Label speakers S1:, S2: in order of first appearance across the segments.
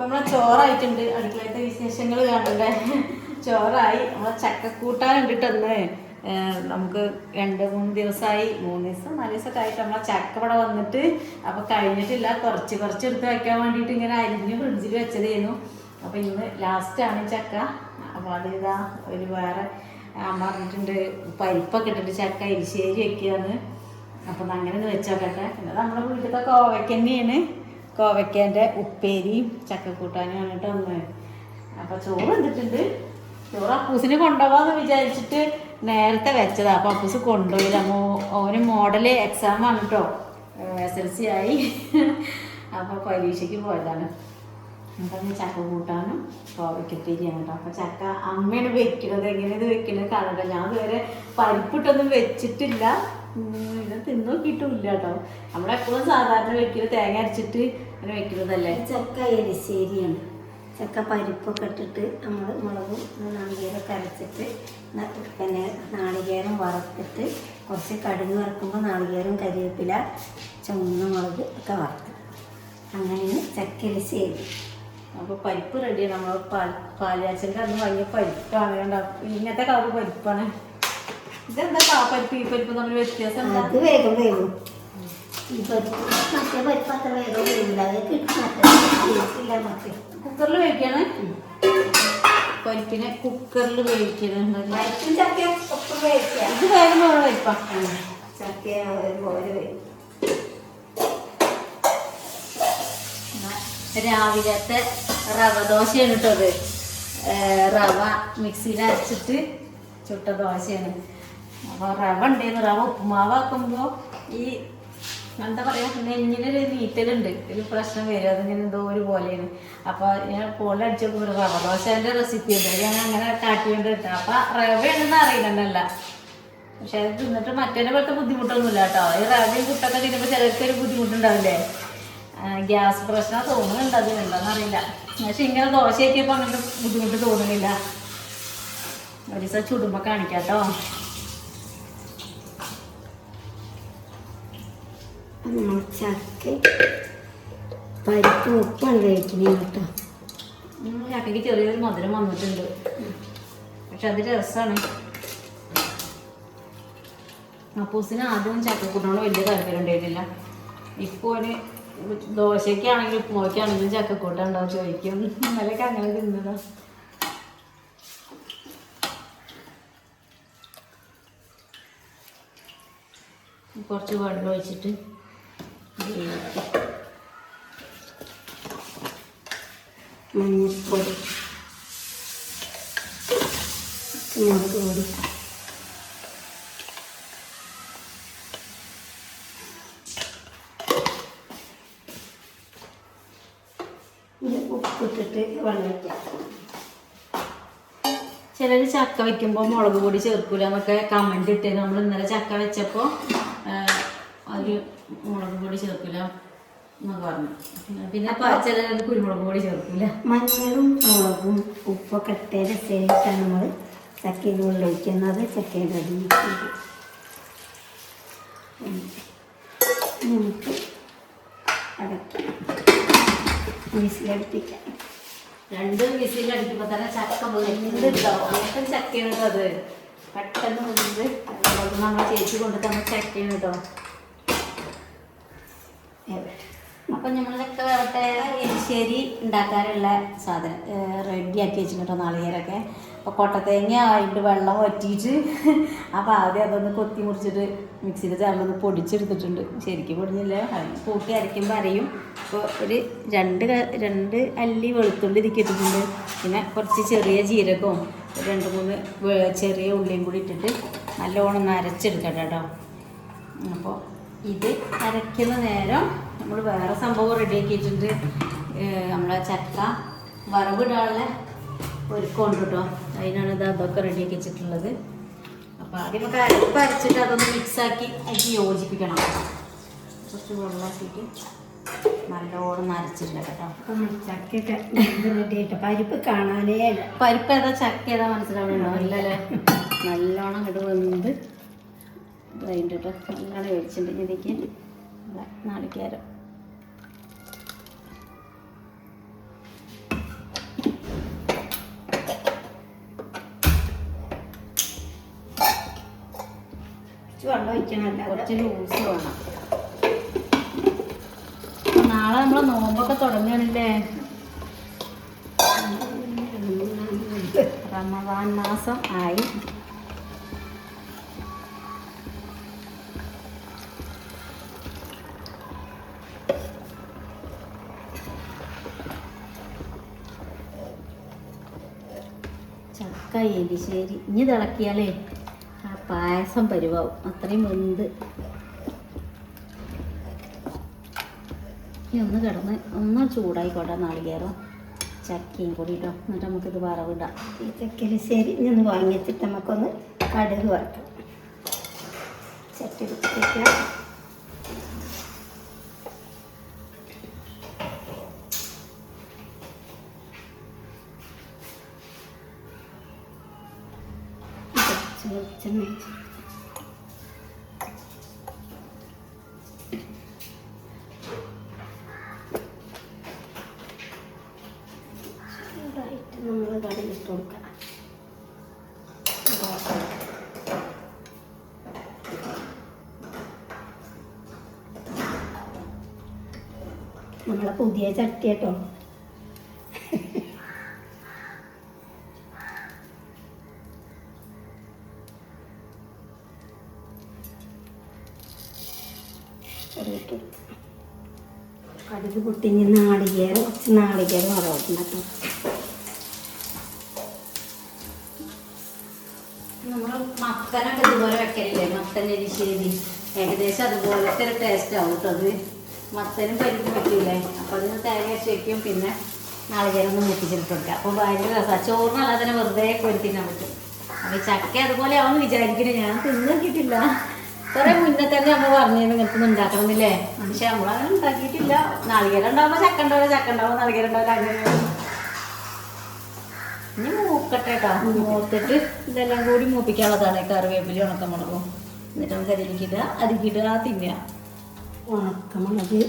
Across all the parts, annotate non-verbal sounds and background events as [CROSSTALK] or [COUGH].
S1: അപ്പൊ നമ്മളെ ചോറായിട്ടുണ്ട്. അടുക്കളത്തെ വിശേഷങ്ങൾ കാണണ്ടേ? ചോറായി. നമ്മളെ ചക്കക്കൂട്ടാനുണ്ട് ഇട്ടെന്ന് നമുക്ക് രണ്ട് മൂന്ന് ദിവസമായി മൂന്ന് ദിവസം നാല് ദിവസമൊക്കെ ആയിട്ട് നമ്മളെ ചക്ക ഇവിടെ വന്നിട്ട് അപ്പൊ കഴിഞ്ഞിട്ടില്ല. കുറച്ച് കുറച്ച് എടുത്ത് വെക്കാൻ വേണ്ടിയിട്ട് ഇങ്ങനെ അരിഞ്ഞ് ഫ്രിഡ്ജിൽ വെച്ചതായിരുന്നു അപ്പൊ ഇന്ന് ലാസ്റ്റ് ആണ് ചക്ക. അപ്പൊ അത് ഇതാ ഒരു വേറെ അമ്മ പറഞ്ഞിട്ടുണ്ട് പരിപ്പൊക്കെ ഇട്ടിട്ട് ചക്ക എരിശ്ശേരി വെക്കുകയാണ് അപ്പം അങ്ങനെ ഒന്ന് വെച്ചോക്കട്ടെ പിന്നെ നമ്മുടെ വീട്ടിലത്തെ കോവയ്ക്ക തന്നെയാണ് കോവയ്ക്കേന്റെ ഉപ്പേരിയും ചക്കക്കൂട്ടാനും വന്നിട്ട് വന്നത് അപ്പോൾ ചോറ് വന്നിട്ടുണ്ട്. ചോറ് അപ്പൂസിന് കൊണ്ടുപോകാന്ന് വിചാരിച്ചിട്ട് നേരത്തെ വെച്ചതാ. അപ്പോൾ അപ്പൂസ് കൊണ്ടുപോയില്ല. മോ ഓന് മോഡൽ എക്സാം ആണ് എസ് എൽ സി ആയി. അപ്പോൾ പരീക്ഷയ്ക്ക് പോയതാണ്. അപ്പം ചക്ക കൂട്ടാനും കോവയ്ക്കപ്പേരിയാണ് കേട്ടോ അപ്പൊ ചക്ക അമ്മയാണ് വെക്കുന്നത് എങ്ങനെയത് വെക്കുന്നത് കാണട്ടെ ഞാൻ ഇതുവരെ പരിപ്പിട്ടൊന്നും വെച്ചിട്ടില്ല. ഇത് തിന്നോക്കിട്ടില്ല കേട്ടോ നമ്മളെപ്പോഴും സാധാരണ വെക്കുന്നത് തേങ്ങ അരച്ചിട്ട് അങ്ങനെ വെക്കുന്നതല്ലേ?
S2: ചക്ക എരിശ്ശേരിയാണ് ചക്ക പരിപ്പൊക്കെ ഇട്ടിട്ട് നമ്മൾ മുളകും നാളികേരമൊക്കെ അരച്ചിട്ട് പിന്നെ നാളികേരം വറുത്തിട്ട് കുറച്ച് കടുക് വറുക്കുമ്പോൾ നാളികേരം കരിവേപ്പില ചുമന്ന മുളക് ഒക്കെ വറുത്ത്. അങ്ങനെയാണ് ചക്ക എരിശ്ശേരി
S1: അപ്പോൾ പരിപ്പ് റെഡിയാണ്. നമ്മൾ പാൽ പാലാച്ചന്റെ അന്ന് വാങ്ങിയ പരിപ്പാണ്. കണ്ടാവും ഇങ്ങനത്തെ കളർ പരിപ്പാണ്. ഇതെന്താ പാ പരിപ്പ് ഈ പരിപ്പ് തമ്മിൽ വ്യത്യാസം വേഗം
S2: അത് വേഗം ഈ പരിപ്പ് മറ്റേ പരിപ്പ് അത്ര വേഗം വേവില്ല അതൊക്കെ മറ്റേ
S1: കുക്കറിൽ വേവിക്കാണ് പരിപ്പിനെ കുക്കറിൽ വേവിക്കുന്നുണ്ട് ഇത് വേഗം വേണം പരിപ്പാ.
S2: ചക്ക ഒരുപോലെ വേവും.
S1: രാവിലത്തെ റവ ദോശയാണ് കേട്ടത് റവ മിക്സിയിൽ അരച്ചിട്ട് ചുട്ട ദോശയാണ്. അപ്പോൾ റവ ഉണ്ടായിരുന്നു റവ ഉപ്പുമാവാക്കുമ്പോൾ ഈ എന്താ പറയാ നെഞ്ഞിനൊരു നീറ്റലുണ്ട്. ഒരു പ്രശ്നം വരും. അതിങ്ങനെ എന്തോ ഒരു പോലെയാണ്. അപ്പൊ ഞാൻ ഫോണിൽ അടിച്ചപ്പോൾ ഒരു റവ ദോശന്റെ റെസിപ്പി ഉണ്ട്. ഞാൻ അങ്ങനെ കാട്ടിക്കൊണ്ട് അപ്പൊ റവ റവയാണെന്ന് അറിയുന്നുണ്ടല്ല പക്ഷെ അത് തിന്നിട്ട് മറ്റേ പോലത്തെ ബുദ്ധിമുട്ടൊന്നുമില്ല കേട്ടോ. ഈ റവയും കുട്ടൊക്കെ തിന്നുമ്പോൾ ചിലർക്ക് ഒരു ബുദ്ധിമുട്ടുണ്ടാവില്ലേ? ഗ്യാസ് പ്രശ്നം തോന്നുന്നുണ്ട് അത് എന്താണെന്നറിയില്ല പക്ഷെ ഇങ്ങനെ ദോശയൊക്കെ അങ്ങനത്തെ ബുദ്ധിമുട്ട് തോന്നുന്നില്ല. ഒരു ദിവസം ചുടുമ്പോൾ കാണിക്കാം കേട്ടോ
S2: നമ്മൾ ചക്ക പരിപ്പ് ഉപ്പാണ് കഴിക്കുന്നത് കേട്ടോ.
S1: ചക്കയ്ക്ക് ചെറിയൊരു മധുരം വന്നിട്ടുണ്ട്. പക്ഷെ അത് രസമാണ് അപ്പൂസിന് ആദ്യം ചക്കക്കൂട്ടിനോട് വലിയ താല്പര്യം ഉണ്ടായിരുന്നില്ല. ഇപ്പോൾ ഒരു ദോശയ്ക്കാണെങ്കിലും ഉപ്പുമാക്കാണെങ്കിലും ചക്കക്കൂട്ട ഉണ്ടാവും ചോദിക്കും. ഇന്നലെയൊക്കെ അങ്ങനെ തിന്നതാ. കുറച്ച് വെള്ളം ഒഴിച്ചിട്ട് വേവിക്കാം.
S2: മഞ്ഞൾപ്പൊടി മുളക്
S1: ചക്ക വെക്കുമ്പോൾ മുളക് പൊടി ചേർക്കൂല എന്നൊക്കെ കമന്റ് ഇട്ടേ നമ്മൾ ഇന്നലെ ചക്ക വെച്ചപ്പോൾ ഒരു മുളക് പൊടി ചേർക്കില്ല എന്നൊക്കെ പറഞ്ഞു. പിന്നെ ചിലർ കുരുമുളക് പൊടി ചേർക്കില്ല.
S2: മഞ്ഞളും മുളകും ഉപ്പൊക്കെ ഇട്ടതിന് ശേഷമാണ് നമ്മൾ ചക്കയിൽ വെള്ളം ഒഴിക്കുന്നത് ചക്കയുടെ അടിയിലേക്ക് നമുക്ക് അടയ്ക്കാം. വിസിലടിപ്പിക്കാം
S1: രണ്ട് വിസിലടിക്കുമ്പോൾ തന്നെ ചക്ക വെന്തുണ്ടാവും അങ്ങനത്തെ ചക്കയാണ് അത് പെട്ടെന്ന് വെന്ത്. നമ്മൾ ചേച്ചി കൊണ്ട് തന്ന ചക്കയാണ് കേട്ടോ. അപ്പം നമ്മൾ ചക്ക വേവട്ടെ എരിശ്ശേരി ഉണ്ടാക്കാനുള്ള സാധനം റെഡിയാക്കി വെച്ചിട്ടുണ്ടോ നാളികേരൊക്കെ അപ്പോൾ കൊട്ടത്തേങ്ങ ആയിട്ട് വെള്ളം വറ്റിയിട്ട് [LAUGHS] അപ്പോൾ ആദ്യം അതൊന്ന് കൊത്തി മുറിച്ചിട്ട് മിക്സിയിൽ ചേർന്നൊന്ന് പൊടിച്ചെടുത്തിട്ടുണ്ട്. ശരിക്കും പൊടിഞ്ഞില്ല കൂട്ടി അരയ്ക്കുമ്പോൾ അരയും. അപ്പോൾ ഒരു രണ്ട് രണ്ട് അല്ലി വെളുത്തുള്ളി ഇതിക്ക് ഇട്ടിട്ടുണ്ട്. പിന്നെ കുറച്ച് ചെറിയ ജീരകവും രണ്ട് മൂന്ന് ചെറിയ ഉള്ളിയും കൂടി ഇട്ടിട്ട് നല്ലോണം ഒന്ന് അരച്ചെടുക്കട്ടെ കേട്ടോ. അപ്പോൾ ഇത് അരയ്ക്കുന്ന നേരം നമ്മൾ വേറെ സംഭവം റെഡിയാക്കിയിട്ടുണ്ട് നമ്മളെ ചക്ക വറവിടാനുള്ള ഒരുക്കമുണ്ട് കേട്ടോ അതിനാണ് ഇത് അതൊക്കെ റെഡിയാക്കി വെച്ചിട്ടുള്ളത്. അപ്പോൾ ആദ്യം നമുക്ക് അരപ്പ് അരച്ചിട്ട് അതൊന്ന് മിക്സാക്കി അതിന് യോജിപ്പിക്കണം. കുറച്ച് വെള്ളമാക്കിയിട്ട് നല്ലോണം അരച്ചിട്ടുണ്ട് കേട്ടോ.
S2: ചക്കയൊക്കെ റെഡിയായിട്ട് പരിപ്പ് കാണാനേ
S1: പരിപ്പ് ഏതാ ചക്ക ഏതാ മനസ്സിലാവണോ അല്ലല്ലേ [LAUGHS] നല്ലോണം അങ്ങോട്ട് ഇതുണ്ട് കേട്ടോ നല്ലോണം ഒഴിച്ചിട്ടുണ്ട് ഇതിലേക്ക്
S2: നമ്മളെ
S1: നാളികേരം. ലൂസ് വേണം. നാളെ നമ്മൾ നോമ്പൊക്കെ തുടങ്ങുകയാണല്ലേ? റമദാൻ മാസം ആയി. ചക്ക എലിശ്ശേരി ഇനി തിളക്കിയാലേ ആ പായസം പരുവാവും. അത്രയും വെന്ത്. ഇനി ഒന്ന് കിടന്ന് ഒന്ന് ചൂടായിക്കോട്ടെ നാളികേരം. ചക്കയും കൂടി ഇട്ടോ. എന്നിട്ട് നമുക്കിത് വറവിടാം.
S2: ഈ ചക്കലിശ്ശേരി ഇനി ഒന്ന് വാങ്ങിച്ചിട്ട് നമുക്കൊന്ന് കടുക് വറക്കാം. ചട്ടി നമ്മളെ പുതിയ ചട്ടി കേട്ടോ. കടുക് പൊട്ടിഞ്ഞ് നാളികേരം കുറച്ച് നാളികേരം വറവിട്ടുണ്ട് കേട്ടോ.
S1: നമ്മൾ മത്തനൊക്കെ ഇതുപോലെ വെക്കലില്ലേ? മത്തൻ എരിശ്ശേരി. ഏകദേശം അതുപോലത്തെ ഒരു ടേസ്റ്റ് ആവും കേട്ടോ അത്. മത്തനും പരിപ്പും പറ്റിയില്ലേ? അപ്പോൾ അതിന് തേങ്ങ അരച്ച് പിന്നെ നാളികേരൊന്നും മുട്ടിച്ചിട്ട് കൊടുക്കുക അപ്പോൾ ഭയങ്കര രസമാണ് ചോറിനല്ലാതെ തന്നെ വെറുതെ കൊരുത്തിന്നാൻ തിന്നാൻ പറ്റും. അപ്പോൾ ഈ ചക്ക അതുപോലെ ആവുമെന്ന് വിചാരിക്കുന്നത് ഞാൻ തിന്നിട്ടില്ല കുറേ മുന്നേ തന്നെ നമ്മൾ പറഞ്ഞു നിങ്ങൾക്ക് ഉണ്ടാക്കണമെന്നില്ലേ? പക്ഷെ നമ്മളങ്ങനെ ഉണ്ടാക്കിയിട്ടില്ല. നാളികേരം ഉണ്ടാവുമ്പോൾ ചക്ക ഉണ്ടാവും ചക്ക ഉണ്ടാവും. നാളികേരം ഉണ്ടാവില്ല അങ്ങനെ ഇനി മൂക്കട്ടെ കേട്ടോ മൂത്തിട്ട് ഇതെല്ലാം കൂടി മൂപ്പിക്കാനുള്ളതാണ് കറിവേപ്പില ഉണക്കമുളകും. എന്നിട്ട് നമുക്ക് അതിലേക്കിടുക അതിലേക്കിടുക തിന്നുക.
S2: ഉണക്കമുളക്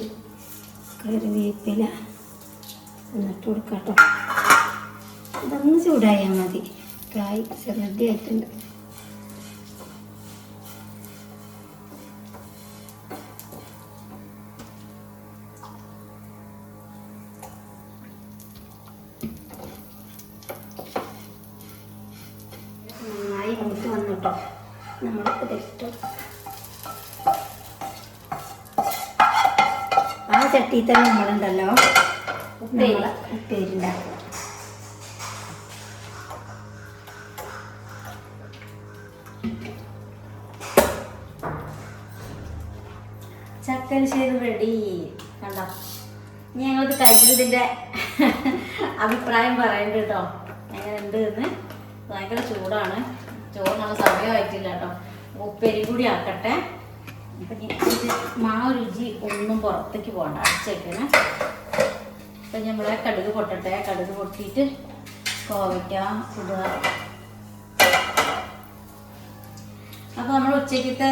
S2: കറിവേപ്പില എന്നിട്ട് കൊടുക്കാം കേട്ടോ ഇതൊന്ന് ചൂടായാൽ മതി. കായ് റെഡി
S1: ചക്കരശ്ശേരി റെഡി കണ്ടോ? ഇനി ഞങ്ങളിത് കഴിച്ചതിന്റെ അഭിപ്രായം പറയണ്ട കേട്ടോ. എങ്ങനെ ഉണ്ട് എന്ന് ഭയങ്കര ചൂടാണ്. ചോറിനുള്ള സമയമായിട്ടില്ല കേട്ടോ. ഉപ്പേരി കൂടി ആക്കട്ടെ. അപ്പം മാവ് രുചി ഒന്നും പുറത്തേക്ക് പോകണ്ട അടിച്ചേക്കണ് അപ്പം നമ്മളെ കടുക് പൊട്ടട്ടെ. കടുക് പൊട്ടിയിട്ട് കോവയ്ക്ക ഇടുക ഉച്ചക്കത്തെ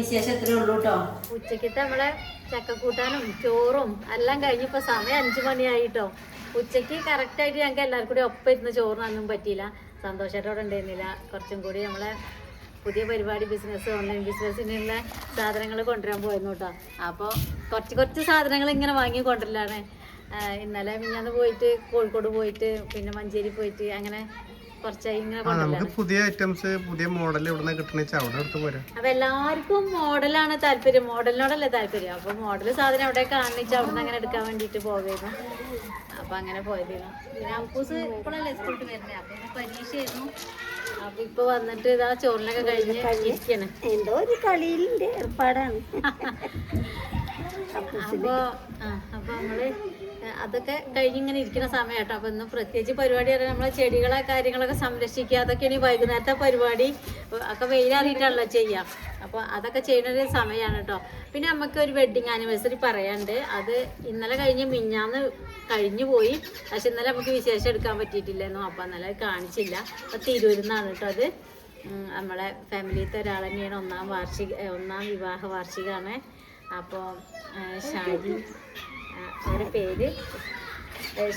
S1: വിശേഷം എത്രയേ ഉള്ളൂ കേട്ടോ ഉച്ചക്കത്തെ നമ്മളെ ചക്കക്കൂട്ടാനും ചോറും എല്ലാം കഴിഞ്ഞിപ്പോ സമയം അഞ്ചു മണിയായിട്ടോ. ഉച്ചയ്ക്ക് കറക്റ്റ് ആയിട്ട് ഞങ്ങൾക്ക് എല്ലാവർക്കും കൂടി ഒപ്പം ഇരുന്ന് ചോറിനൊന്നും പറ്റിയില്ല. സന്തോഷത്തോടെ ഉണ്ടായിരുന്നില്ല. കുറച്ചും കൂടി നമ്മളെ പുതിയ പരിപാടി ബിസിനസ് ഓൺലൈൻ ബിസിനസ്സിനുള്ള സാധനങ്ങൾ കൊണ്ടുവരാൻ പോയിരുന്നു കേട്ടോ അപ്പോൾ കുറച്ച് കുറച്ച് സാധനങ്ങൾ ഇങ്ങനെ വാങ്ങി കൊണ്ടുവരലാണ്. ഇന്നലെ മിഞ്ഞാന്ന് പോയിട്ട് കോഴിക്കോട് പോയിട്ട് പിന്നെ മഞ്ചേരി പോയിട്ട് അങ്ങനെ
S3: നമുക്ക് പുതിയ ഐറ്റംസ് പുതിയ മോഡൽ ഇവിടെ നിന്ന് കിട്ടണ വെച്ചാൽ അവിടെ എടുത്ത് പോരാ.
S1: അപ്പൊ എല്ലാവർക്കും മോഡലാണ് താല്പര്യം. മോഡലിനോടല്ലേ താല്പര്യം. അപ്പൊ മോഡൽ സാധനം അവിടെ കാണിച്ച് അവിടെ അങ്ങനെ എടുക്കാൻ വേണ്ടിട്ട് പോകായിരുന്നു അപ്പൊ അങ്ങനെ പോയതായിരുന്നു പിന്നെ അപ്പൂസ് ഇപ്പോഴല്ലേ സ്കൂളിൽ വരുന്നത് അപ്പൊ പരീക്ഷയായിരുന്നു. അപ്പൊ ഇപ്പൊ വന്നിട്ട് ഇതാ ചോറിനൊക്കെ കഴിഞ്ഞ് ഇരിക്കണേ.
S2: എന്തോ ഒരു കളിയിലിന്റെ ഏർപ്പാടാണ്. [LAUGHS]
S1: അപ്പൊ അപ്പൊ നമ്മൾ അതൊക്കെ കഴിഞ്ഞിങ്ങനെ ഇരിക്കുന്ന സമയം കേട്ടോ ഇന്ന് പ്രത്യേകിച്ച് പരിപാടി പറഞ്ഞാൽ നമ്മളെ ചെടികളെ കാര്യങ്ങളൊക്കെ സംരക്ഷിക്കുക. അതൊക്കെയാണ് ഈ വൈകുന്നേരത്തെ പരിപാടി ഒക്കെ വെയിലറിയിട്ടാണല്ലോ ചെയ്യാം. അപ്പൊ അതൊക്കെ ചെയ്യുന്ന ഒരു സമയമാണ് കേട്ടോ പിന്നെ നമുക്ക് ഒരു വെഡിങ് ആനിവേഴ്സറി പറയാണ്ട്. അത് ഇന്നലെ കഴിഞ്ഞ് മിഞ്ഞാന്ന് കഴിഞ്ഞു പോയി. പക്ഷെ ഇന്നലെ നമുക്ക് വിശേഷം എടുക്കാൻ പറ്റിയിട്ടില്ലായിരുന്നു അപ്പൊ ഇന്നലെ കാണിച്ചില്ല. അപ്പൊ തിരുവരുന്നാണ് കേട്ടോ അത്. നമ്മളെ ഫാമിലിയിലത്തെ ഒരാൾ തന്നെയാണ് ഒന്നാം വാർഷിക ഒന്നാം വിവാഹ വാർഷികമാണ് അപ്പോൾ ഷാജി അവരുടെ പേര്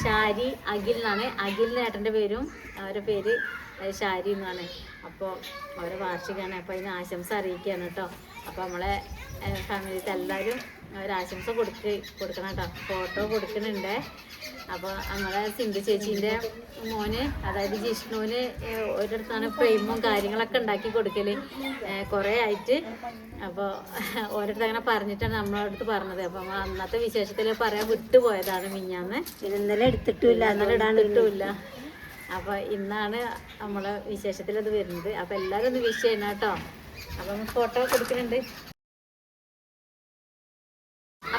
S1: ഷാരി അഖിൽ എന്നാണ്. അഖിൽ ഏട്ടന്റെ പേരും അവരുടെ പേര് ഷാരി എന്നാണ്. അപ്പോൾ അവരെ വാർഷികമാണ് അപ്പോൾ അതിന് ആശംസ അറിയിക്കുകയാണ് കേട്ടോ. അപ്പോൾ നമ്മളെ ഫാമിലിത്തെ എല്ലാവരും ഒരു കൊടുക്ക കൊടുക്ക് കൊടുക്കണം കേട്ടോ ഫോട്ടോ കൊടുക്കുന്നുണ്ട് അപ്പോൾ നമ്മളെ സിന്ധു ചേച്ചീന്റെ മോന് അതായത് ജിഷ്ണുവിന് ഒരിടത്താണ് ഫ്രെയിമും കാര്യങ്ങളൊക്കെ ഉണ്ടാക്കി കൊടുക്കൽ കുറേ ആയിട്ട്. അപ്പോൾ ഓരോരുത്തർ അങ്ങനെ പറഞ്ഞിട്ടാണ് നമ്മളടുത്ത് പറഞ്ഞത്. അപ്പോൾ അന്നത്തെ വിശേഷത്തിൽ പറയാൻ വിട്ടുപോയതാണ് മിഞ്ഞാന്ന്.
S2: ഇന്നലെ എടുത്തിട്ടില്ല
S1: ഇന്നലെ ഇടാണ്ടിട്ടുമില്ല അപ്പോൾ ഇന്നാണ് നമ്മളെ വിശേഷത്തിൽ അത് വരുന്നത്. അപ്പോൾ എല്ലാവരും ഒന്ന് വിഷ് ചെയ്യണം കേട്ടോ അപ്പം ഫോട്ടോ കൊടുക്കുന്നുണ്ട്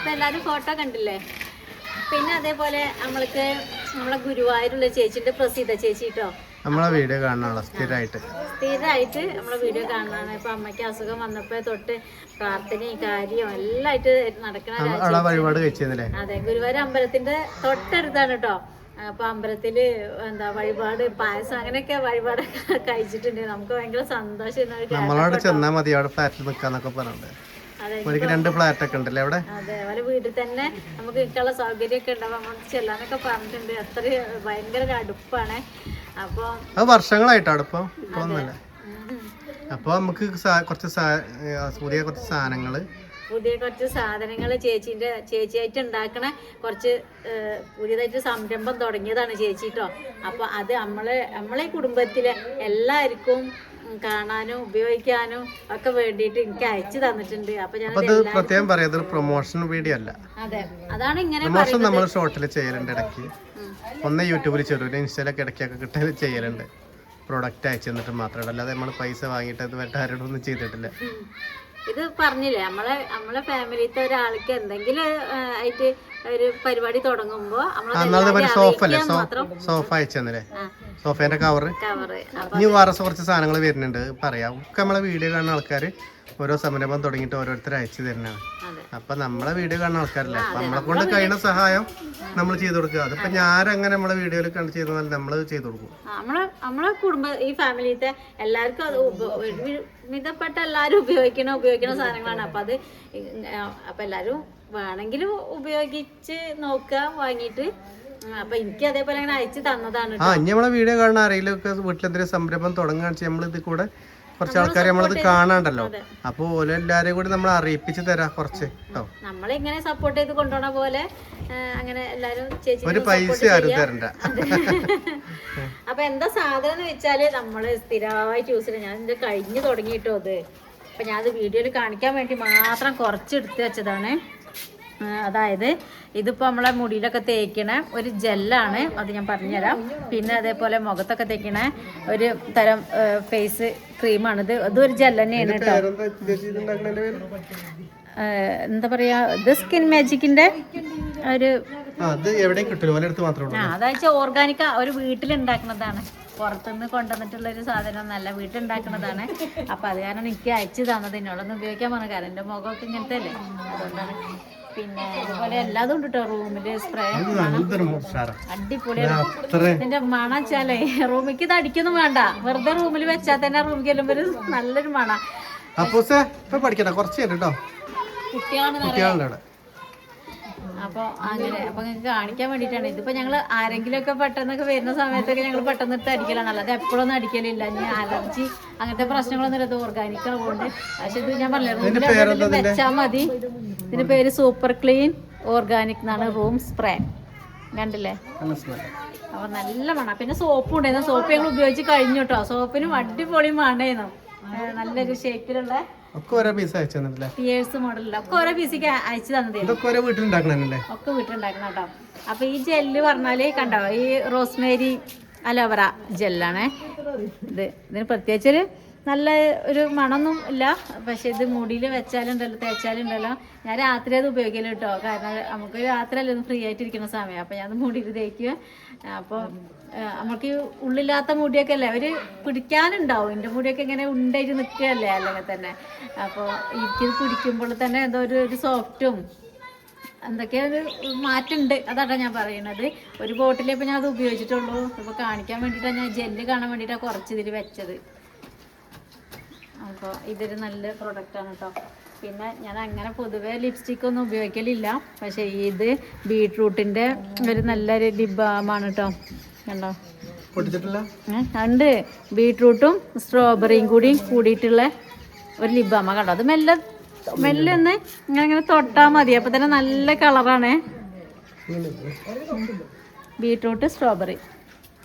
S1: അപ്പോൾ എല്ലാവരും ഫോട്ടോ കണ്ടില്ലേ? പിന്നെ അതേപോലെ നമ്മൾക്ക് നമ്മളെ ഗുരുവായൂരുള്ള ചേച്ചിന്റെ പ്രസിദ്ധ ചേച്ചി കേട്ടോ
S3: നമ്മളെ വീഡിയോ കാണാനുള്ള സ്ഥിരമായിട്ട്.
S1: സ്ഥിരമായിട്ട് നമ്മളെ വീഡിയോ കാണാനാണ് ഇപ്പൊ അമ്മയ്ക്ക് അസുഖം വന്നപ്പോ തൊട്ട് പ്രാർത്ഥനയും കാര്യവും എല്ലാം ആയിട്ട് നടക്കണ
S3: വഴിപാട്
S1: അതെ ഗുരുവായൂർ അമ്പലത്തിന്റെ തൊട്ടടുത്താണ് കേട്ടോ അപ്പൊ അമ്പലത്തിൽ എന്താ വഴിപാട് പായസം അങ്ങനെയൊക്കെ വഴിപാട് [LAUGHS] കഴിച്ചിട്ടുണ്ട്. നമുക്ക് ഭയങ്കര സന്തോഷം
S3: നമ്മളവിടെ ചെന്നാൽ മതി അവിടെ ഫ്ലാറ്റിൽ നിൽക്കാന്നൊക്കെ പറഞ്ഞിട്ടുണ്ട്. എനിക്ക് രണ്ട് ഫ്ലാറ്റ് ഒക്കെ ഉണ്ടല്ലേ അവിടെ?
S1: വീട്ടിൽ തന്നെ നമുക്ക് നിൽക്കാനുള്ള സൗകര്യമൊക്കെ ഉണ്ടാവും. നമ്മൾ ചെല്ലാനൊക്കെ പറഞ്ഞിട്ടുണ്ട്. അത്ര ഭയങ്കര അടുപ്പാണ് അപ്പോൾ
S3: അത് വർഷങ്ങളായിട്ടാണ് അടുപ്പം ഇപ്പൊ ഒന്നല്ല അപ്പൊ നമുക്ക് കുറച്ച് പുതിയ കുറച്ച് സാധനങ്ങൾ.
S1: പുതിയ കുറച്ച് സാധനങ്ങൾ ചേച്ചിന്റെ ചേച്ചിയായിട്ട് ഉണ്ടാക്കണ കുറച്ച് പുതിയതായിട്ട് സംരംഭം തുടങ്ങിയതാണ് ചേച്ചി കേട്ടോ അപ്പോൾ അത് നമ്മളെ നമ്മളെ കുടുംബത്തിലെ എല്ലാവർക്കും കാണാനും ഉപയോഗിക്കാനും ഒക്കെ വേണ്ടിയിട്ട് എനിക്ക് അയച്ചു തന്നിട്ടുണ്ട്.
S3: അപ്പൊ ഞാൻ പ്രത്യേകം പറയാം പ്രൊമോഷൻ വീഡിയോ അല്ല.
S1: അതെ. അതാണ് ഇങ്ങനെ
S3: പ്രൊമോഷൻ നമ്മൾ ഷോർട്ടിൽ ചെയ്യലുണ്ട് ഇടയ്ക്ക്. ഒന്ന് യൂട്യൂബിൽ ചെറിയ ഇൻസ്റ്റയിലൊക്കെ ഇടയ്ക്കൊക്കെ കിട്ടാൻ ചെയ്യലുണ്ട്. പ്രൊഡക്റ്റ് അയച്ചു തന്നിട്ട് മാത്രമല്ല അല്ലാതെ നമ്മൾ പൈസ വാങ്ങിയിട്ട് അത് ആരോടും ഒന്നും ചെയ്തിട്ടില്ല.
S1: ഇത് പറഞ്ഞില്ലേ നമ്മളെ നമ്മളെ ഫാമിലിത്തെ ഒരാൾക്ക് എന്തെങ്കിലും ആയിട്ട് ഒരു പരിപാടി
S3: അന്നാളത് സോഫ അല്ലേ?
S1: അറിയിക്കാൻ മാത്രം
S3: സോഫ അയച്ചു തന്നില്ലേ സോഫേന്റെ കവറ്
S1: കവറ്
S3: ഇനി വേറെ കുറച്ച് സാധനങ്ങൾ വരുന്നുണ്ട്. പറയാം. ഒക്കെ നമ്മളെ വീഡിയോ കാണുന്ന ആൾക്കാർ ഓരോ സംരംഭം തുടങ്ങിയിട്ട് ഓരോരുത്തർ അയച്ചു തരുന്നതാണ്. അപ്പൊ നമ്മളെ വീഡിയോ കാണുന്ന ആൾക്കാരല്ലേ? അപ്പൊ നമ്മളെ കൊണ്ട് കഴിയുന്ന സഹായം നമ്മൾ ചെയ്തു കൊടുക്കുക. അതിപ്പോ ഞാനങ്ങനെ നമ്മളെ വീഡിയോയിൽ കണ്ട് ചെയ്താൽ നമ്മൾ ചെയ്തു കൊടുക്കും.
S1: നമ്മളെ കുടുംബ ഈ ഫാമിലിത്തെ എല്ലാവർക്കും അത് മിതപ്പെട്ട എല്ലാവരും ഉപയോഗിക്കണ ഉപയോഗിക്കണ സാധനങ്ങളാണ്. അപ്പൊ അത് അപ്പൊ എല്ലാവരും വേണമെങ്കിലും ഉപയോഗിച്ച് നോക്കാം വാങ്ങിയിട്ട്. അപ്പൊ എനിക്ക് അതേപോലെ അങ്ങനെ അയച്ചു തന്നതാണ്
S3: ആ ഇനി നമ്മളെ വീഡിയോ കാണാൻ ഒക്കെ വീട്ടിലെന്തെങ്കിലും സംരംഭം തുടങ്ങുകയാണെന്ന് വെച്ചാൽ നമ്മൾ ഇത് കൂടെ കുറച്ച് ആൾക്കാർ നമ്മളത് കാണാണ്ടല്ലോ. അപ്പൊ ഓരോ എല്ലാരെയും കൂടി നമ്മൾ അറിയിപ്പിച്ച് തരാം കുറച്ച് കേട്ടോ
S1: നമ്മളിങ്ങനെ സപ്പോർട്ട് ചെയ്ത് കൊണ്ടുപോണ പോലെ അങ്ങനെ എല്ലാരും ചേച്ചി
S3: ഒരു പൈസ ആരും തരണ്ട. [LAUGHS]
S1: അപ്പൊ എന്താ സാധനം എന്ന് വെച്ചാൽ നമ്മൾ സ്ഥിരമായിട്ട് യൂസ് ചെയ്യാം ഞാൻ ഇത് കഴിഞ്ഞു തുടങ്ങിയിട്ടോ അത് അപ്പൊ ഞാൻ അത് വീഡിയോയിൽ കാണിക്കാൻ വേണ്ടി മാത്രം കുറച്ച് എടുത്ത് വെച്ചതാണ്. അതായത് ഇതിപ്പോ നമ്മളെ മുടിയിലൊക്കെ തേക്കണ ഒരു ജെല്ലാണ് അത് ഞാൻ പറഞ്ഞുതരാം. പിന്നെ അതേപോലെ മുഖത്തൊക്കെ തേക്കണ ഒരു തരം ഫേസ് ക്രീമാണിത് അതും ഒരു ജെൽ തന്നെയാണ് കേട്ടോ. എന്താ പറയാ ഇത് സ്കിൻ മാജിക്കിന്റെ ഒരു
S3: അത് എവിടെ കിട്ടില്ല
S1: അതായത് ഓർഗാനിക് ഒരു വീട്ടിലുണ്ടാക്കുന്നതാണ്. പുറത്തുനിന്ന് കൊണ്ടുവന്നിട്ടുള്ള ഒരു സാധനം നല്ല വീട്ടിലുണ്ടാക്കുന്നതാണ്. അപ്പൊ അത് കാരണം എനിക്ക് അയച്ചു തന്നത് എന്നോടൊന്ന് ഉപയോഗിക്കാൻ പറഞ്ഞു കാരണം എന്റെ മുഖമൊക്കെ ഇങ്ങനത്തെ അല്ലേ? അതുകൊണ്ടാണ്. പിന്നെ അതുപോലെ എല്ലാതും ഉണ്ട് കേട്ടോ റൂമിൽ. സ്പ്രേ. അടിപൊളിയാണ് ഇതിന്റെ മണം വെച്ചാലേ റൂമിക്ക് ഇത് അടിക്കൊന്നും വേണ്ട. വെറുതെ റൂമിൽ വെച്ചാൽ തന്നെ റൂമിൽ ചെല്ലുമ്പോ നല്ലൊരു മണ.
S3: അപ്പൊ പഠിക്കട്ടെ കുറച്ച് കേട്ടോ കുട്ടികളുടെ
S1: അപ്പോൾ അങ്ങനെ അപ്പൊ നിങ്ങൾക്ക് കാണിക്കാൻ വേണ്ടിട്ടാണ് വേണ്ടിയിട്ടാണ് ഞങ്ങൾ ആരെങ്കിലും ഒക്കെ പെട്ടെന്നൊക്കെ വരുന്ന സമയത്തൊക്കെ ഞങ്ങൾ പെട്ടെന്ന് എടുത്ത് അടിക്കലാണ് അല്ലാതെ എപ്പോഴൊന്നും അടിക്കലില്ല. ഇനി അലർജി അങ്ങനത്തെ പ്രശ്നങ്ങളൊന്നും ഇല്ല. ഇത് ഓർഗാനിക് ആവുകൊണ്ട് പക്ഷെ ഇത് ഞാൻ റൂമിൽ വെച്ചാൽ മതി. ഇതിന്റെ പേര് സൂപ്പർ ക്ലീൻ ഓർഗാനിക് എന്നാണ് റൂം സ്പ്രേ കണ്ടില്ലേ? അപ്പൊ നല്ല മണം. പിന്നെ സോപ്പും ഉണ്ടായിരുന്നു സോപ്പ് ഞങ്ങൾ ഉപയോഗിച്ച് കഴിഞ്ഞു കേട്ടോ. സോപ്പിനും അടിപൊളി മണമായിരുന്നു ഏഹ് നല്ലൊരു ഷേപ്പിലുള്ള
S3: ഒക്കെ ഓരോ പീസ് അയച്ചു തന്നിട്ടില്ലേ?
S1: പിയേഴ്സ് മോഡലില്ല ഒക്കെ ഓരോ പീസിക്ക് അയച്ചു തന്നതേ.
S3: ഇതൊക്കെ ഓരോ വീട്ടിലുണ്ടാക്കണല്ലേ
S1: ഒക്കെ വീട്ടിലുണ്ടാക്കണം കേട്ടോ. അപ്പൊ ഈ ജെല്ല് പറഞ്ഞാൽ കണ്ടോ ഈ റോസ്മേരി അലോവറ ജെല്ലാണ് ഇത് ഇതിന് പ്രത്യേകിച്ചൊരു നല്ല ഒരു മണമൊന്നും ഇല്ല. പക്ഷെ ഇത് മുടിയിൽ വെച്ചാലുണ്ടല്ലോ തേച്ചാലുണ്ടല്ലോ. ഞാൻ രാത്രി അത് ഉപയോഗിക്കൽ കേട്ടോ കാരണം നമുക്ക് രാത്രി അല്ലേ ഫ്രീ ആയിട്ടിരിക്കുന്ന സമയം. അപ്പം ഞാൻ മുടിയിൽ തേക്കുക അപ്പോൾ നമുക്ക് ഉള്ളില്ലാത്ത മുടിയൊക്കെ അല്ലേ അവർ പിടിക്കാനുണ്ടാവും. എന്റെ മുടിയൊക്കെ ഇങ്ങനെ ഉണ്ടായിട്ട് നിൽക്കുകയല്ലേ അല്ലെങ്കിൽ തന്നെ. അപ്പോൾ എനിക്കിത് പിടിക്കുമ്പോൾ തന്നെ എന്തോ ഒരു ഒരു സോഫ്റ്റും എന്തൊക്കെയോ ഒരു മാറ്റമുണ്ട്. അതാണ് ഞാൻ പറയുന്നത് ഒരു ബോട്ടിലേ ഇപ്പം ഞാൻ അത് ഉപയോഗിച്ചിട്ടുള്ളൂ. ഇപ്പോൾ കാണിക്കാൻ വേണ്ടിയിട്ടാണ് ഞാൻ ജെല്ല് കാണാൻ വേണ്ടിയിട്ടാണ് കുറച്ച് ഇതിൽ വെച്ചത്. അപ്പോൾ ഇതൊരു നല്ല പ്രൊഡക്റ്റാണ് കേട്ടോ പിന്നെ ഞാൻ അങ്ങനെ പൊതുവേ ലിപ്സ്റ്റിക് ഒന്നും ഉപയോഗിക്കലില്ല. പക്ഷെ ഇത് ബീട്രൂട്ടിന്റെ ഒരു നല്ലൊരു ഡിബാണ് കേട്ടോ കണ്ടോ? ഉണ്ട്. ബീട്രൂട്ടും സ്ട്രോബെറിയും കൂടി കൂടിയിട്ടുള്ള ഒരു ലിബാമ ബാമ കണ്ടോ? അത് മെല്ലെ മെല്ലെ ഒന്ന് ഇങ്ങനെ ഇങ്ങനെ തൊട്ടാൽ മതി. അപ്പൊ തന്നെ നല്ല കളറാണ് ബീട്രൂട്ട് സ്ട്രോബെറി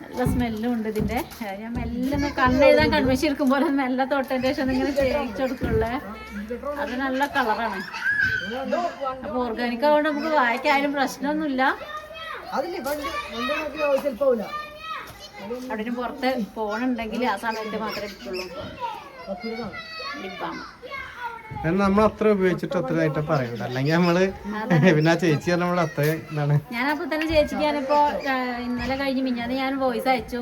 S1: നല്ല സ്മെല്ലും ഉണ്ട് ഇതിന്റെ ഞാൻ മെല്ലെ കണ്ണെഴുതാൻ എടുക്കും പോലെ മെല്ലെ തൊട്ടതിന്റെ ശേഷം ഇങ്ങനെ തേച്ച് കൊടുക്കുള്ളേ. അത് നല്ല കളറാണ്. അപ്പൊ ഓർഗാനിക് ആവുകൊണ്ട് നമുക്ക് വായിക്കാനും പ്രശ്നമൊന്നുമില്ല. അവിടെ പുറത്ത് ഫോണുണ്ടെങ്കിൽ ആ സമയത്ത് മാത്രമേ എടുക്കുള്ളൂ
S3: കാരണം നമ്മൾ അത്ര ഉപയോഗിച്ചിട്ട് അത്ര ആയിട്ട് പറയണ്ട അല്ലെങ്കിൽ നമ്മൾ പിന്നെ ആ ചേച്ചി പറഞ്ഞ നമ്മൾ അത്ര എന്താണ്
S1: ഞാനപ്പോ തന്നെ ചേച്ചിക്ക് ഞാനിപ്പോ ഇന്നലെ കഴിഞ്ഞ് മിഞ്ഞാന്ന് ഞാൻ വോയിസ് അയച്ചു.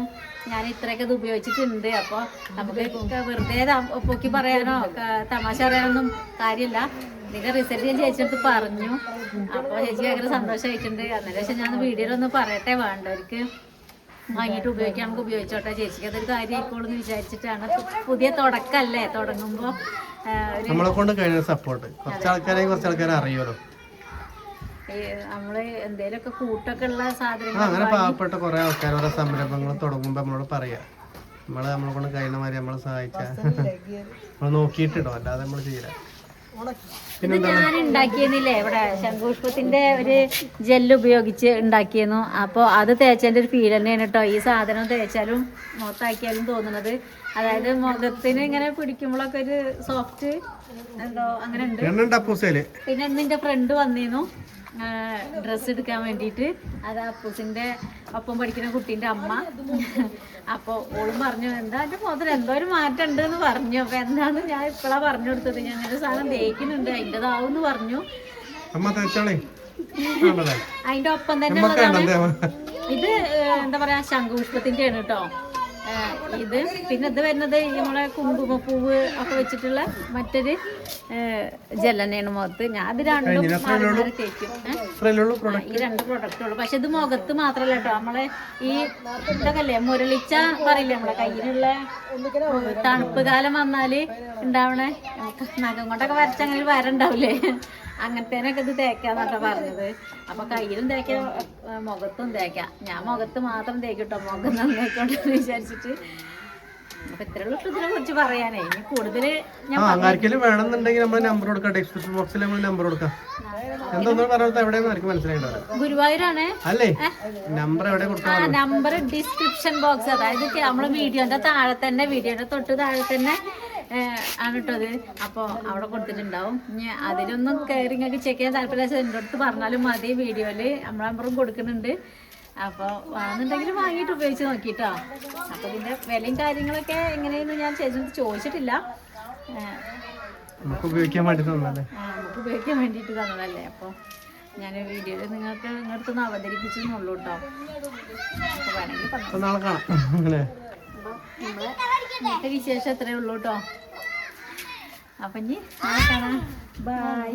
S1: ഞാൻ ഇത്രയൊക്കെ ഇത് ഉപയോഗിച്ചിട്ടുണ്ട്. അപ്പൊ നമുക്ക് വെറുതെ പൊക്കി പറയാനോ തമാശ പറയാനൊന്നും കാര്യമില്ല. ഇതിന്റെ റിസൾട്ട് ഞാൻ ചേച്ചിയുടെ പറഞ്ഞു. അപ്പൊ ചേച്ചി ഭയങ്കര സന്തോഷമായിട്ടുണ്ട്. അന്നേരം പക്ഷെ ഞാൻ വീഡിയോയിലൊന്ന് പറയട്ടെ വേണ്ടവർക്ക് വാങ്ങിയിട്ട് ഉപയോഗിക്കാൻ നമുക്ക് ഉപയോഗിച്ചോട്ടെ. ചേച്ചിക്ക് അതൊരു കാര്യം ആയിക്കോളൂ എന്ന് വിചാരിച്ചിട്ടാണ്. പുതിയ തുടക്കല്ലേ? തുടങ്ങുമ്പോൾ
S3: നമ്മളെ കൊണ്ട് കഴിയുന്ന സപ്പോർട്ട് കുറച്ച് ആൾക്കാരെ കുറച്ച് ആൾക്കാരെ അറിയുമല്ലോ.
S1: നമ്മൾ എന്തേലൊക്കെ കൂട്ടൊക്കെ ഉള്ള സാധനങ്ങൾ
S3: അങ്ങനെ പാവപ്പെട്ട കുറെ ആൾക്കാർ ഓരോ സംരംഭങ്ങൾ തുടങ്ങുമ്പോ നമ്മളോട് പറയാ. നമ്മൾ നമ്മളെ കൊണ്ട് കഴിയുന്ന മാതിരി നമ്മളെ സഹായിച്ച. നമ്മൾ നോക്കിയിട്ടിടോ അല്ലാതെ നമ്മൾ ചെയ്യാം
S1: ഇത് ഞാൻ ഉണ്ടാക്കിയെന്നില്ലേ ഇവിടെ ശംഖുഷ്പത്തിന്റെ ഒരു ജെല്ല് ഉപയോഗിച്ച് ഉണ്ടാക്കിയെന്നു അപ്പോൾ അത് തേച്ചതിന്റെ ഒരു ഫീൽ തന്നെയാണ് കേട്ടോ ഈ സാധനം തേച്ചാലും മൊത്തമാക്കിയാലും തോന്നുന്നത് അതായത് മുഖത്തിന് ഇങ്ങനെ പിടിക്കുമ്പോഴൊക്കെ ഒരു സോഫ്റ്റ് എന്തോ അങ്ങനെ ഉണ്ട്. പിന്നെ എന്റെ ഫ്രണ്ട് വന്നിരുന്നു. ഡ്രസ്സ് എടുക്കാൻ വേണ്ടിയിട്ട്. അത് അപ്പൂസിന്റെ ഒപ്പം പഠിക്കുന്ന കുട്ടീന്റെ അമ്മ. അപ്പോൾ ഓളും പറഞ്ഞു എന്താ എന്റെ മുതൽ എന്തോ ഒരു മാറ്റം ഉണ്ട് എന്ന് പറഞ്ഞു. അപ്പോൾ എന്താന്ന് ഞാൻ ഇപ്പോഴാണ് പറഞ്ഞു കൊടുത്തത്. ഞാൻ ഒരു സാധനം തേക്കുന്നുണ്ട്. അതിന്റെതാവും എന്ന് പറഞ്ഞു അതിന്റെ ഒപ്പം തന്നെ ഉള്ളതാണ്. ഇത് എന്താ പറയാ ശംഖുപുഷ്പത്തിന്റെ ആണ് കേട്ടോ. ഇത്. പിന്നെ ഇത് വരുന്നത് നമ്മളെ കുങ്കുമപ്പൂവ് ഒക്കെ വെച്ചിട്ടുള്ള മറ്റൊരു ജലനയാണ് മുഖത്ത്. ഞാൻ അത് രണ്ടും തേക്കും. ഈ രണ്ട് പ്രൊഡക്റ്റ് ഉള്ളു. പക്ഷെ ഇത് മുഖത്ത് മാത്രല്ല കേട്ടോ. നമ്മളെ ഈ ഇതൊക്കെ അല്ലേ മുരളിച്ച പറയില്ലേ നമ്മളെ കയ്യിലുള്ള തണുപ്പ് കാലം വന്നാൽ ഉണ്ടാവണേ നഖം കൊണ്ടൊക്കെ വരച്ചങ്ങനെ വരണ്ടാവില്ലേ അങ്ങനത്തേനൊക്കെ ഇത് തേക്കാന്നാട്ടോ പറഞ്ഞത്. അപ്പൊ കയ്യിലും തേക്കാം മുഖത്തും തേക്കാം. ഞാൻ മുഖത്ത് മാത്രം തേക്കിട്ടോ മുഖം നന്നായിക്കോട്ടെന്ന് വിചാരിച്ചിട്ട്.
S3: ആർക്കെങ്കിലും വേണമെന്നുണ്ടെങ്കിൽ നമ്മൾ നമ്പർ കൊടുക്കാം. ഡിസ്ക്രിപ്ഷൻ ബോക്സിൽ നമ്മൾ നമ്പർ കൊടുക്കാം. എന്തൊന്നും പറഞ്ഞത് എവിടെയെന്ന് ആർക്കും മനസ്സിലായിട്ടുണ്ടാവില്ല
S1: ഗുരുവായൂരാണേ?
S3: അല്ലേ? നമ്പർ എവിടെ കൊടുക്കാം
S1: നമ്പർ ഡിസ്ക്രിപ്ഷൻ ബോക്സ് അതായത് ക- വീഡിയോന്റെ താഴെ തന്നെ വീഡിയോന്റെ തൊട്ട് താഴെ തന്നെ ഏ, കേട്ടോ അത്. അപ്പോൾ അവിടെ കൊടുത്തിട്ടുണ്ടാവും. ഇനി അതിലൊന്നും കയറി നിങ്ങൾക്ക് ചെക്ക് ചെയ്യാൻ താല്പര്യം എന്റെ അടുത്ത് പറഞ്ഞാലും മതി വീഡിയോയിൽ നമ്മളെ നമ്പറും കൊടുക്കുന്നുണ്ട്. അപ്പോൾ വാങ്ങുന്നുണ്ടെങ്കിൽ വാങ്ങിയിട്ട് ഉപയോഗിച്ച് നോക്കിട്ടോ. അപ്പോൾ ഇതിന്റെ വിലയും കാര്യങ്ങളൊക്കെ എങ്ങനെയെന്ന് ഞാൻ ചേച്ചി ചോദിച്ചിട്ടില്ല.
S3: നമുക്ക് ഉപയോഗിക്കാൻ വേണ്ടി തന്നല്ലേ
S1: ആ, നമുക്ക് ഉപയോഗിക്കാൻ വേണ്ടിയിട്ട് തന്നതല്ലേ. അപ്പോൾ ഞാൻ വീഡിയോയിൽ നിങ്ങൾക്ക് നിങ്ങളുടെ അവതരിപ്പിച്ചു എന്നുള്ളൂ കേട്ടോ അപ്പോൾ വേണമെങ്കിൽ നമ്മളെ ഇന്നത്തെ വിശേഷം എത്രയേ ഉള്ളൂ കേട്ടോ. അപ്പം ഇനി നാളെ കാണാം. ബൈ